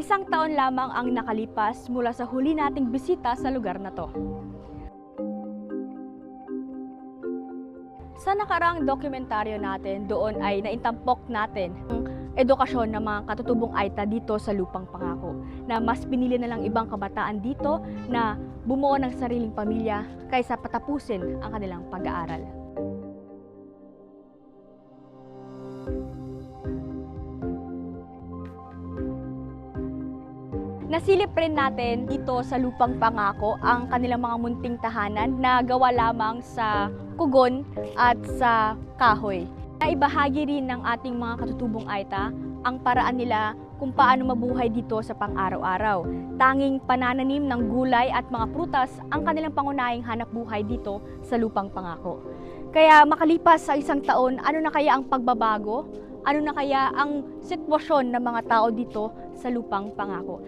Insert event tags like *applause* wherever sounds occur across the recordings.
Isang taon lamang ang nakalipas mula sa huli nating bisita sa lugar na to. Sa nakaraang dokumentaryo natin, doon ay naintampok natin ang edukasyon ng mga katutubong Aita dito sa Lupang Pangako na mas pinili na lang ibang kabataan dito na bumuo ng sariling pamilya kaysa patapusin ang kanilang pag-aaral. Nasilip rin natin dito sa Lupang Pangako ang kanilang mga munting tahanan na gawa lamang sa kugon at sa kahoy. Naibahagi rin ng ating mga katutubong Aita ang paraan nila kung paano mabuhay dito sa pang-araw-araw. Tanging panananim ng gulay at mga prutas ang kanilang pangunahing hanap buhay dito sa Lupang Pangako. Kaya makalipas sa isang taon, ano na kaya ang pagbabago? Ano na kaya ang sitwasyon ng mga tao dito sa Lupang Pangako?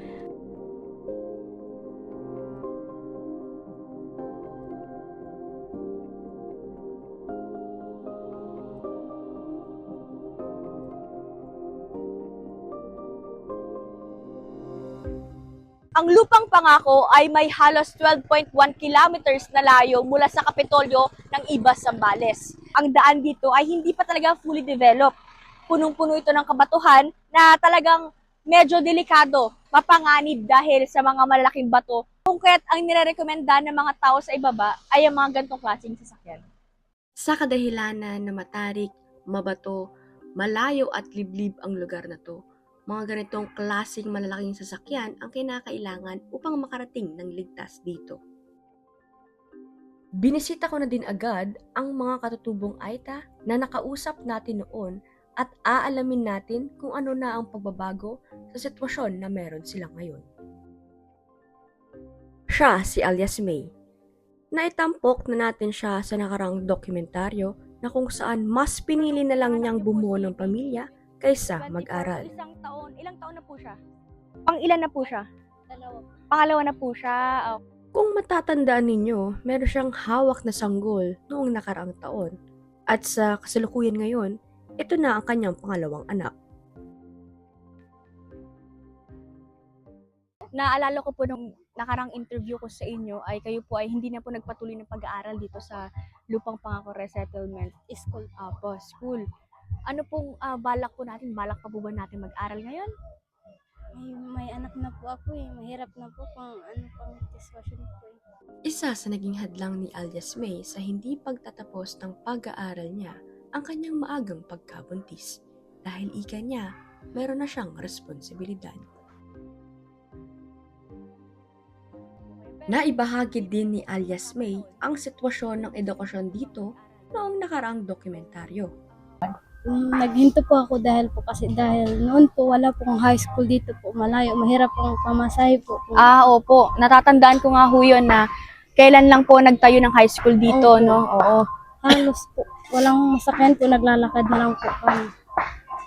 Ang lupang pangako ay may halos 12.1 kilometers na layo mula sa Kapitolyo ng Ibas, Zambales. Ang daan dito ay hindi pa talaga fully developed. Punong-puno ito ng kabatuhan na talagang medyo delikado, mapanganib dahil sa mga malalaking bato. Kung kaya't ang nirerekomenda ng mga tao sa ibaba ay ang mga gantong klaseng sasakyan. Sa kadahilanan na matarik, mabato, malayo at liblib ang lugar na to, mga ganitong klaseng malalaking sasakyan ang kinakailangan upang makarating ng ligtas dito. Binisita ko na din agad ang mga katutubong Aita na nakausap natin noon at aalamin natin kung ano na ang pagbabago sa sitwasyon na meron sila ngayon. Siya si alias May. Naitampok na natin siya sa nakarang dokumentaryo na kung saan mas pinili na lang niyang bumuo ng pamilya kaysa 24, mag-aral. Isang taon. Ilang taon na po siya? Pang ilan na po siya? Dalawa. Pangalawa na po siya. Ah, Kung matatandaan ninyo, meron siyang hawak na sanggol noong nakaraang taon. At sa kasalukuyan ngayon, ito na ang kanyang pangalawang anak. naalala ko po nung nakarang interview ko sa inyo ay kayo po ay hindi na po nagpatuloy ng pag-aaral dito sa Lupang Pangako Resettlement School. Apo, school. Ano pong ah, balak po natin? Balak pa po ba natin mag-aral ngayon? May, may anak na po ako eh. Mahirap na po pang ano pang discussion po eh. Isa sa naging hadlang ni alias May sa hindi pagtatapos ng pag-aaral niya ang kanyang maagang pagkabuntis. Dahil ika niya, meron na siyang responsibilidad. Naibahagi din ni alias May ang sitwasyon ng edukasyon dito noong nakaraang dokumentaryo. Um, naghinto po ako dahil po kasi dahil noon po wala pong high school dito po malayo. Mahirap pong pamasahe po. Kung- Ah, opo. Natatandaan ko nga ho yun na kailan lang po nagtayo ng high school dito, Opo. no? Oo. halos po. Walang masakyan po. Naglalakad na lang po kami.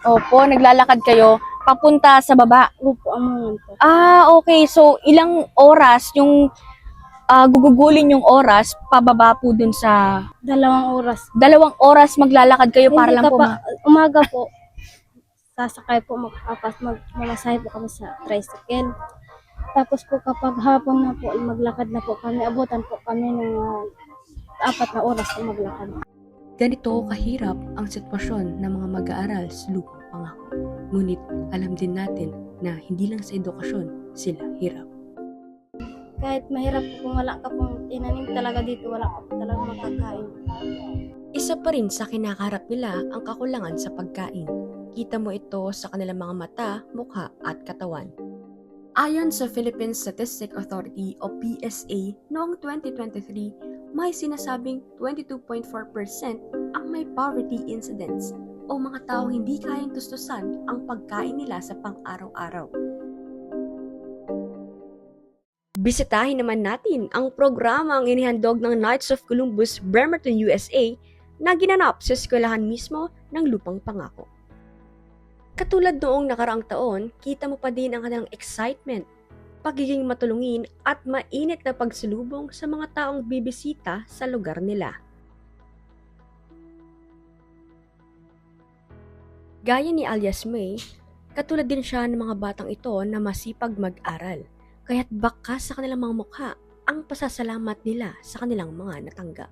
Opo, naglalakad kayo papunta sa baba. Upo amangan po. Ah, okay. So, ilang oras yung ah, gugugulin yung oras pababa po dun sa Dalawang oras. dalawang oras maglalakad kayo para Hindi lang ka po pa- ma- umaga po. Sasakay po magpapas mag mamasahe po kami sa tricycle. Tapos po kapag hapon na po maglakad na po kami, abutan po kami ng ah, apat na oras po maglakad. Ganito kahirap ang sitwasyon ng mga mag-aaral sa lupang pangako. Ngunit alam din natin na hindi lang sa edukasyon sila hirap. Kahit mahirap kung wala ka pong tinanim talaga dito, wala ka talaga makakain. Isa pa rin sa kinakaharap nila ang kakulangan sa pagkain. Kita mo ito sa kanilang mga mata, mukha at katawan. Ayon sa Philippine Statistic Authority o PSA, noong 2023, may sinasabing 22.4% ang may poverty incidence o mga taong hindi kayang tustusan ang pagkain nila sa pang-araw-araw. Bisitahin naman natin ang programang inihandog ng Knights of Columbus, Bremerton, USA na ginanap sa eskwelahan mismo ng Lupang Pangako. Katulad noong nakaraang taon, kita mo pa din ang kanilang excitement, pagiging matulungin at mainit na pagsulubong sa mga taong bibisita sa lugar nila. Gaya ni alias May, Katulad din siya ng mga batang ito na masipag mag-aral, kaya't baka sa kanilang mga mukha ang pasasalamat nila sa kanilang mga natanggap.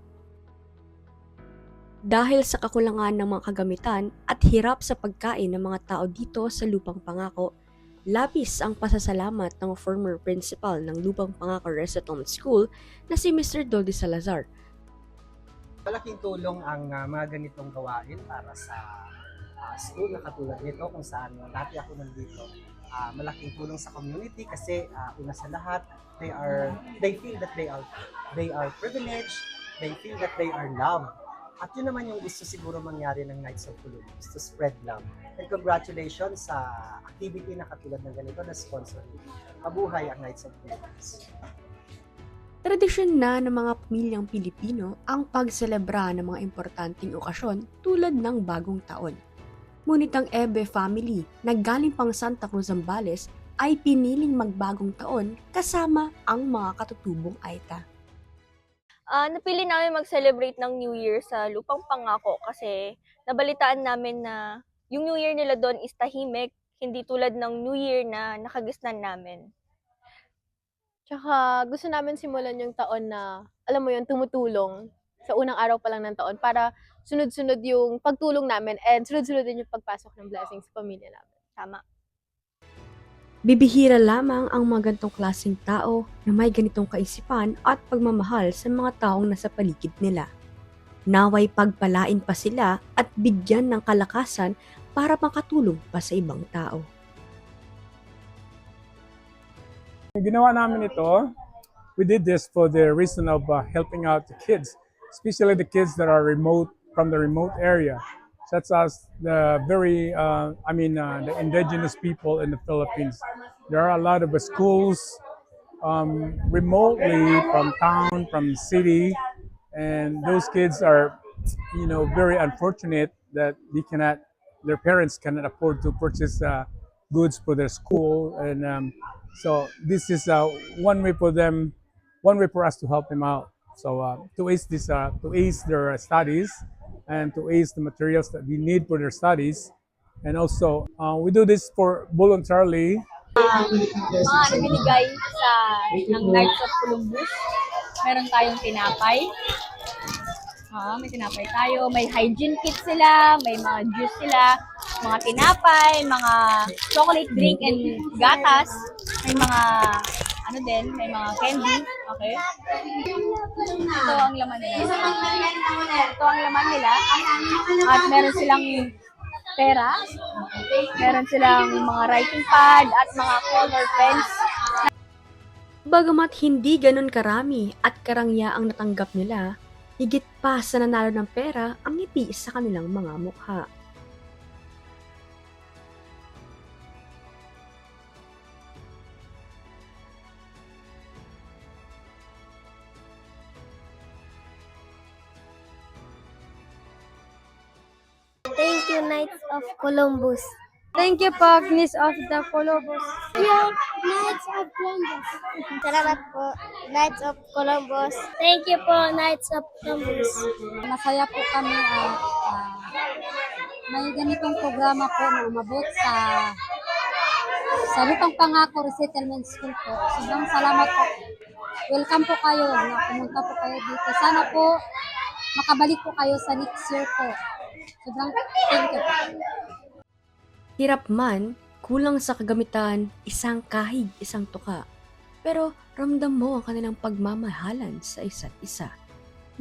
Dahil sa kakulangan ng mga kagamitan at hirap sa pagkain ng mga tao dito sa Lupang Pangako, labis ang pasasalamat ng former principal ng Lupang Pangako Resettlement School na si Mr. Dolly Salazar Malaking tulong ang ah, mga ganitong gawain para sa ah, school na katulad nito kung saan dati ako nandito. Ah, malaking tulong sa community kasi ah, una sa lahat, they are they feel that they are they are privileged, they feel that they are loved. At yun naman yung gusto siguro mangyari ng Knights of Columbus, to spread love. And congratulations sa activity na katulad ng ganito na sponsor. Mabuhay ang Knights of Columbus. Tradisyon na ng mga pamilyang Pilipino ang pagselebra ng mga importanteng okasyon tulad ng bagong taon. Ngunit ang Ebe family na galing pang Santa Cruz Zambales ay piniling magbagong taon kasama ang mga katutubong Aita. Ah, napili namin mag-celebrate ng New Year sa Lupang Pangako kasi nabalitaan namin na yung New Year nila doon is tahimik, hindi tulad ng New Year na nakagisnan namin. Tsaka gusto namin simulan yung taon na, alam mo yun, tumutulong sa unang araw pa lang ng taon para sunod-sunod yung pagtulong namin and sunod-sunod din yung pagpasok ng blessings sa pamilya namin. Tama. Bibihira lamang ang mga ganitong klaseng tao na may ganitong kaisipan at pagmamahal sa mga taong nasa paligid nila. Naway pagpalain pa sila at bigyan ng kalakasan para makatulong pa sa ibang tao. Ginawa namin ito, we did this for the reason of uh, helping out the kids, especially the kids that are remote from the remote area, such as the very, uh, I mean, uh, the indigenous people in the Philippines. There are a lot of schools um, remotely from town, from city, and those kids are, you know, very unfortunate that they cannot, their parents cannot afford to purchase uh, goods for their school, and um, so this is uh, one way for them, one way for us to help them out. So uh, to ace this, uh, to ace their studies, and to ace the materials that they need for their studies, and also uh, we do this for voluntarily mga binigay sa ng Knights of Columbus. Meron tayong tinapay. Ah, may tinapay tayo. May hygiene kit sila. May mga juice sila. Mga tinapay, mga chocolate drink and gatas. May mga ano din, may mga candy. Okay? Ito ang laman nila. Ito ang laman nila. At meron silang pera. Meron silang mga writing pad at mga color pens. Bagamat hindi ganun karami at karangya ang natanggap nila, higit pa sa nanalo ng pera ang ngiti sa kanilang mga mukha. Columbus. Thank you po, Agnes of the Columbus. Yeah, Knights of Columbus. Salamat po, Knights of Columbus. Thank you po, Knights of Columbus. Masaya po kami at ah, may ganitong programa po na umabot sa sa Lupang Pangako Resettlement School po. Sobrang salamat po. Welcome po kayo na pumunta po kayo dito. Sana po makabalik po kayo sa next year po. Sobrang thank you po. Hirap man, kulang sa kagamitan, isang kahig, isang tuka. Pero ramdam mo ang kanilang pagmamahalan sa isa't isa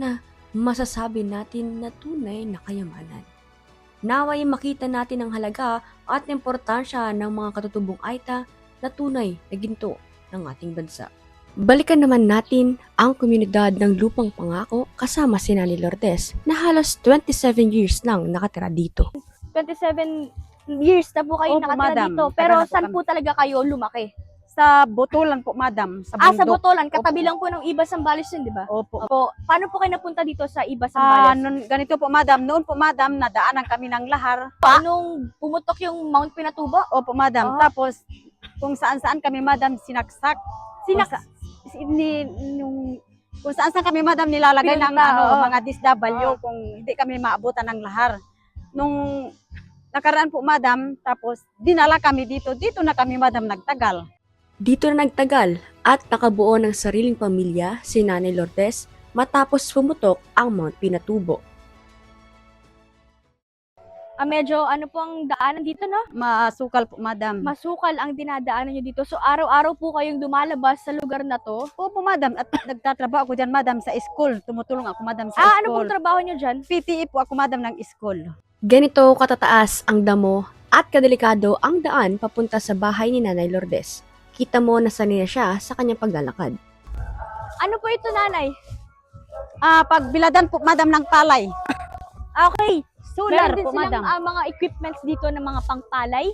na masasabi natin na tunay na kayamanan. Naway makita natin ang halaga at importansya ng mga katutubong Aita na tunay na ginto ng ating bansa. Balikan naman natin ang komunidad ng Lupang Pangako kasama si Nani Lourdes na halos 27 years lang nakatira dito. 27 years na po kayo Opo, nakatira madam. dito. Pero Tagal na po saan kami. po talaga kayo lumaki? Sa Botolan po, madam. Sa Ah, sa bundok. Botolan. Katabi lang po ng Iba Sambales yun, di ba? Opo. Opo. Paano po kayo napunta dito sa Iba Ah, Sambales? nun- ganito po, madam. Noon po, madam, nadaanan kami ng lahar. Paanong pumutok yung Mount Pinatubo? Opo, madam. Ah. Tapos, kung saan-saan kami, madam, sinaksak. Sinak Kung sa- si- ni, nung, kung saan-saan kami, madam, nilalagay ng Pinunta, ano, oo. mga DSW kung hindi kami maabutan ng lahar. Nung nakaraan po madam, tapos dinala kami dito. Dito na kami madam nagtagal. Dito na nagtagal at nakabuo ng sariling pamilya si Nanay Lourdes matapos pumutok ang Mount Pinatubo. Ah, medyo ano po ang daanan dito, no? Masukal po madam. Masukal ang dinadaanan nyo dito. So, araw-araw po kayong lumalabas sa lugar na to. Opo madam, at *coughs* nagtatrabaho ako dyan madam sa school. Tumutulong ako madam sa Ah, ano school. pong trabaho nyo dyan? PTE po ako madam ng school. Ganito katataas ang damo at kadelikado ang daan papunta sa bahay ni Nanay Lourdes. Kita mo na sanay na siya sa kanyang paglalakad. Ano po ito, nanay? Ah, pagbiladan po madam ng palay. Okay. Solar Meron din po silang madam. ah, mga equipments dito ng mga pangpalay.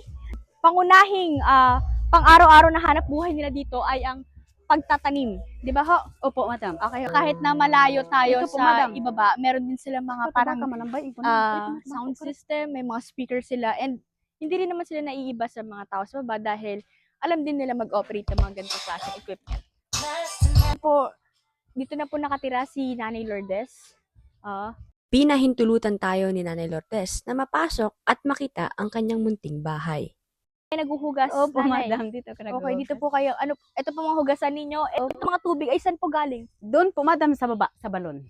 Pangunahing ah, pang araw-araw na hanap buhay nila dito ay ang pagtatanim. Di ba ho? Opo madam. Okay, kahit na malayo tayo Ito po, sa madam. ibaba, meron din silang mga parang Ito, sound system, may mga speaker sila, and hindi rin naman sila naiiba sa mga tao sa baba dahil alam din nila mag-operate ng mga ganitong klaseng equipment. Po, dito na po nakatira si Nanay Lourdes. Ah, Pinahintulutan tayo ni Nanay Lourdes na mapasok at makita ang kanyang munting bahay. Ay naguhugas. Opo nanay. madam, dito ka Okay, dito po kayo. Ano, ito po mga hugasan ninyo. Ito mga tubig ay saan po galing? Doon po madam sa baba, sa balon.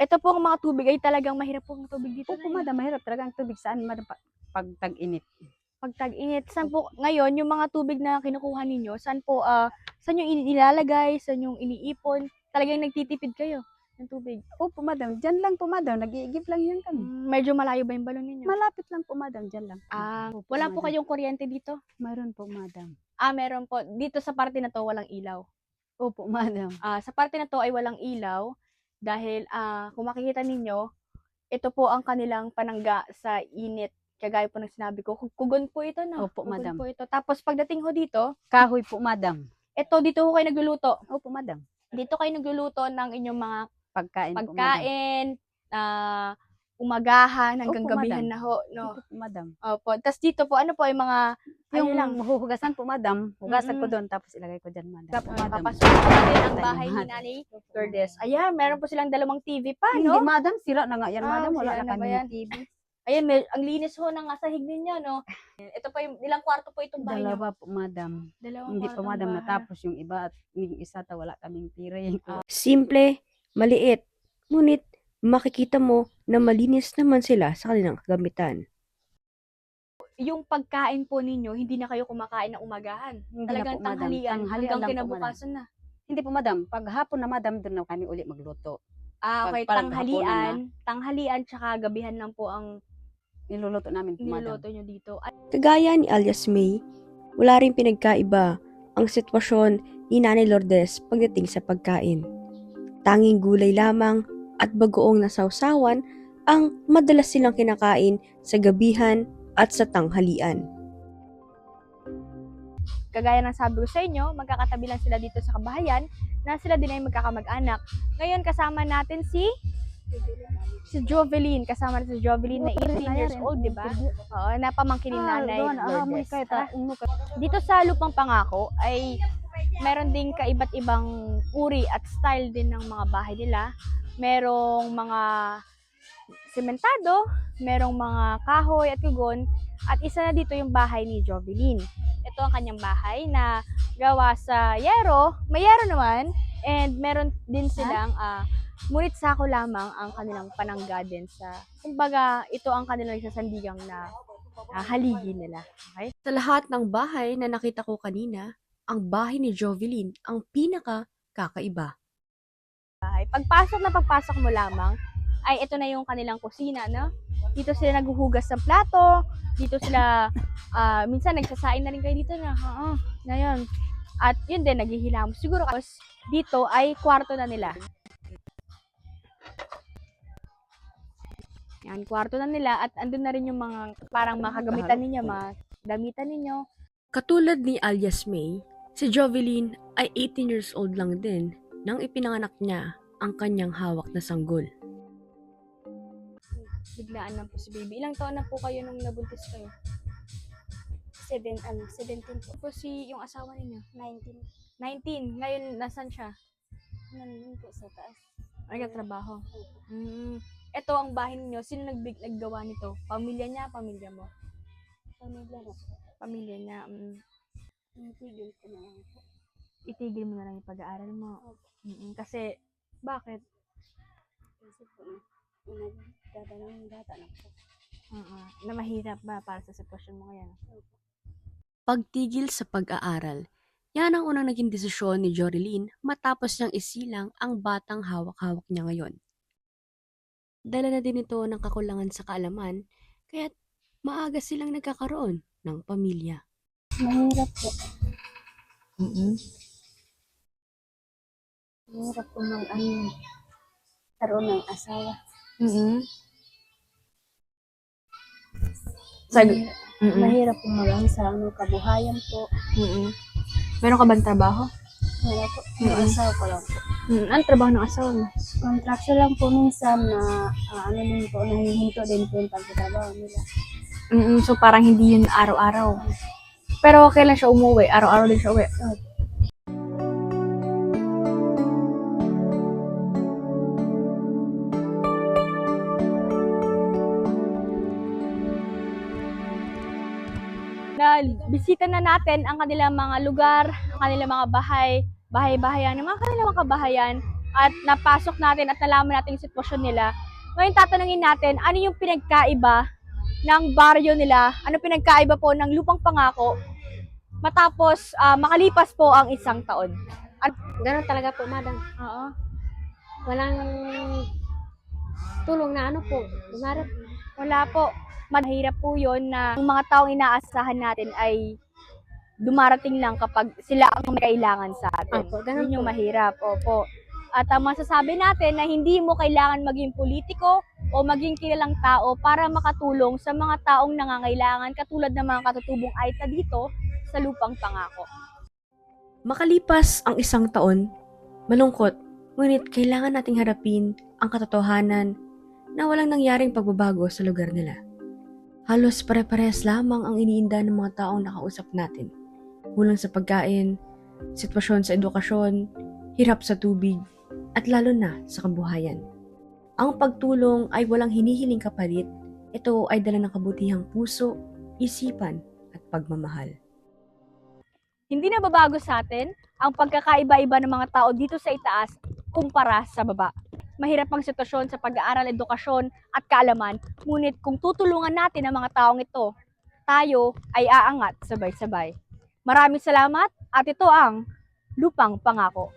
Ito po ang mga tubig ay talagang mahirap po ang tubig dito. Opo Nay. madam, mahirap talaga ang tubig saan madam pag, pag tag-init. Pag tag-init, saan po ngayon yung mga tubig na kinukuha ninyo, saan po ah saan yung inilalagay, saan yung iniipon? Talagang nagtitipid kayo ng tubig. Opo madam, dyan lang po madam, nag-iigib lang yan kami. Mm, medyo malayo ba yung balon ninyo? Malapit lang po madam, dyan lang. ah, Opo, wala po madam. kayong kuryente dito? Mayroon po madam. Ah, meron po. Dito sa parte na to walang ilaw. Opo *laughs* madam. Ah, sa parte na to ay walang ilaw dahil ah kung makikita ninyo, ito po ang kanilang panangga sa init. Kagaya po ng sinabi ko, Kug- kugon po ito no. Opo, Kugon madam. po ito. Tapos pagdating ho dito, Kahoy po madam. ito dito ho kayo nagluluto. Opo madam. Dito kayo nagluluto ng inyong mga Pagkain, po pagkain, ah umagahan hanggang Opo, gabihan madam. na ho, no. Dito po madam. Opo. Tapos dito po ano po yung mga Yung ano lang, huhugasan po madam, hugasan ko Mm-mm. doon tapos ilagay ko dyan madam. Opo, madam. papasok natin ang Tayo, bahay ni. Nanay Lourdes. Ayan, meron po silang dalawang TV pa, Hindi no? madam, sira na nga yan Ah, madam, wala na kami yan? TV. Ayan, may, ang linis ho ng asahig ninyo, no? Ito pa yung, ilang kwarto po itong bahay niyo? Dalawa po madam. Dalawang Hindi kwartong madam bahay. natapos yung iba at yung isa ta wala kaming tire. Simple, maliit, ngunit makikita mo na malinis naman sila sa kanilang kagamitan. Yung pagkain po ninyo, hindi na kayo kumakain ng umagahan. Hindi Talagang na po madam. tanghalian, Tanghalian hanggang lang po, madam. kinabukasan na. Hindi po madam, pag hapon na madam, doon na kami uli magluto. Ah, okay, pag tanghalian, tanghalian tsaka gabihan lang po ang Niluluto namin po madam. niluluto nyo dito. At Kagaya ni alias May, wala rin pinagkaiba ang sitwasyon ni Nanay Lourdes pagdating sa pagkain. Tanging gulay lamang at bagoong nasawsawan ang madalas silang kinakain sa gabihan at sa tanghalian. kagaya ng sabi ko sa inyo, magkakatabi lang sila dito sa kabahayan na sila din ay magkakamag-anak. Ngayon kasama natin si si Jovelyn, kasama natin si Jovelyn na 18 years old, di ba? Oo, napamangkin ni Nanay Lourdes. Tara. Dito sa Lupang Pangako ay meron ding kaiba't ibang uri at style din ng mga bahay nila. Merong mga sementado, merong mga kahoy at kugon, at isa na dito yung bahay ni Jovelyn. Ito ang kanyang bahay na gawa sa yero, may yero naman, and meron din silang ah, ngunit sako lamang ang kanilang panangga din sa, kumbaga, ito ang kanilang sasandigang na ah, haligi nila. Okay? Sa lahat ng bahay na nakita ko kanina, ang bahay ni Jovelyn ang pinaka kakaiba. bahay. Pagpasok na pagpasok mo lamang, ay ito na yung kanilang kusina, no? Dito sila naghuhugas ng plato, dito sila, *laughs* ah, minsan nagsasain na rin kayo dito na, oo, na yun. At yun din, naghihilamos. Siguro kasi dito ay kwarto na nila. Yan, kwarto na nila at andun na rin yung mga parang mga kagamitan ninyo, mga damitan ninyo. Katulad ni alias May, si Jovelyn ay 18 years old lang din nang ipinanganak niya ang kanyang hawak na sanggol. Biglaan lang po si baby. Ilang taon na po kayo nung nabuntis kayo? Seven, ano, 17 po. Po si yung asawa ninyo? 19. 19. Ngayon, nasan siya? Nandun po sa taas. Nagtatrabaho. Mm. Ito ang bahay ninyo. Sino nagbig naggawa nito? Pamilya niya, pamilya mo? pamilya na po. Pamilya na, mm, Tingin ko na lang po. itigil mo na lang yung pag-aaral mo. Mm, kasi, bakit? Kasi po, nagdadala ng bata na po. Oo, na mahirap ba para sa sitwasyon mo ngayon? Pagtigil sa pag-aaral, yan ang unang naging desisyon ni Jorilyn matapos niyang isilang ang batang hawak-hawak niya ngayon. Dala na din ito ng kakulangan sa kaalaman, kaya't maaga silang nagkakaroon ng pamilya. Mahirap po. mm Mahirap po mag ano, karoon ng asawa. Mm-hmm. Sa, Mahirap, mm mahirap po mag ano, sa ano, kabuhayan po. Meron ka bang trabaho? Mahirap po. Yung asawa ko lang po. Mm, anong trabaho ng asawa mo? Contraction lang po minsan na ah, ano din po, nahihinto din po yung pagtatrabaho nila. mm so parang hindi yun araw-araw. Pero kailan siya umuwi? Araw-araw din siya uwi. na bisita na natin ang kanilang mga lugar, ang kanilang mga bahay, bahay-bahayan, ang mga kanilang mga kabahayan at napasok natin at nalaman natin yung sitwasyon nila. Ngayon tatanungin natin, ano yung pinagkaiba ng baryo nila, ano pinagkaiba po ng lupang pangako matapos ah, makalipas po ang isang taon. Ganun talaga po, madam. Oo. Walang tulong na ano po. Umarap. Wala po. Mahirap po yun na ang mga taong inaasahan natin ay dumarating lang kapag sila ang may kailangan sa atin. Opo, ganun Yun yung po. mahirap. Opo. At ang masasabi natin na hindi mo kailangan maging politiko o maging kilalang tao para makatulong sa mga taong nangangailangan katulad ng mga katutubong Aita dito sa lupang pangako. Makalipas ang isang taon, malungkot, ngunit kailangan nating harapin ang katotohanan na walang nangyaring pagbabago sa lugar nila. Halos pare-parehas lamang ang iniinda ng mga taong nakausap natin. Kulang sa pagkain, sitwasyon sa edukasyon, hirap sa tubig, at lalo na sa kabuhayan. Ang pagtulong ay walang hinihiling kapalit, ito ay dala ng kabutihang puso, isipan, at pagmamahal. Hindi na babago sa atin ang pagkakaiba-iba ng mga tao dito sa itaas kumpara sa baba. Mahirap ang sitwasyon sa pag-aaral, edukasyon at kaalaman, ngunit kung tutulungan natin ang mga taong ito, tayo ay aangat sabay-sabay. Maraming salamat at ito ang Lupang Pangako.